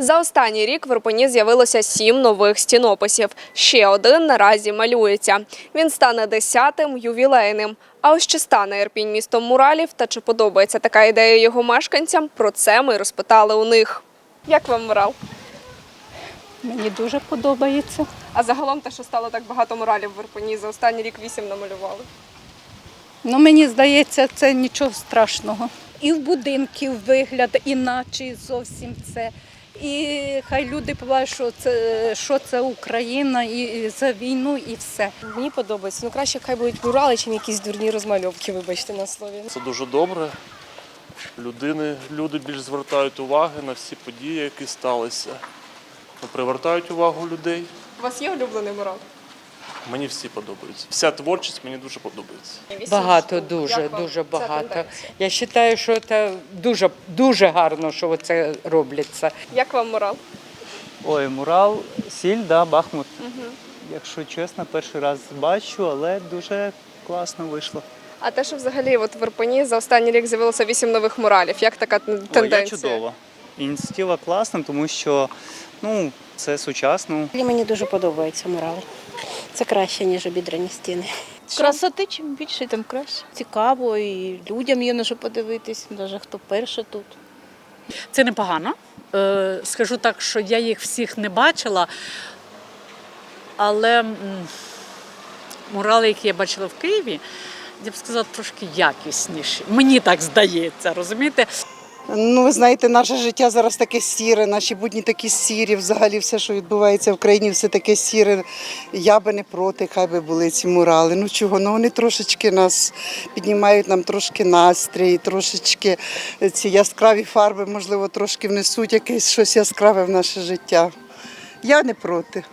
За останній рік в Ірпені з'явилося сім нових стінописів. Ще один наразі малюється. Він стане десятим ювілейним. А ось чи стане Ірпінь містом муралів та чи подобається така ідея його мешканцям? Про це ми розпитали у них. Як вам мурал? Мені дуже подобається. А загалом те, що стало так багато муралів в Ірпені, за останній рік вісім намалювали. Ну, мені здається, це нічого страшного. І в будинків вигляд іначе зовсім це. І хай люди побачать, що це, що це Україна і за війну, і все. Мені подобається. Ну краще хай будуть мурали, чим якісь дурні розмальовки, вибачте на слові. Це дуже добре. Людини, люди більш звертають уваги на всі події, які сталися. Привертають увагу людей. У вас є улюблений мурал? Мені всі подобаються. Вся творчість мені дуже подобається. Багато, дуже, дуже багато. Я вважаю, що це дуже, дуже гарно, що це робляться. Як вам мурал? Ой, мурал, сіль, да, Бахмут. Якщо чесно, перший раз бачу, але дуже класно вийшло. А те, що взагалі от в Ірпені за останній рік з'явилося вісім нових муралів. Як така Ой, тенденція? я чудово. Ініціатива класна, тому що ну, це сучасно. Мені дуже подобаються мурали. Це краще, ніж обідрані стіни. Красоти чим більше, тим краще. Цікаво, і людям є на що подивитись, навіть хто перше тут. Це непогано. Е, Скажу так, що я їх всіх не бачила, але мурали, які я бачила в Києві, я б сказала, трошки якісніші. Мені так здається, розумієте? Ну, ви знаєте, наше життя зараз таке сіре, наші будні такі сірі. Взагалі все, що відбувається в країні, все таке сіре. Я би не проти, хай би були ці мурали. Ну чого? Ну вони трошечки нас піднімають нам трошки настрій, трошечки ці яскраві фарби, можливо, трошки внесуть якесь щось яскраве в наше життя. Я не проти.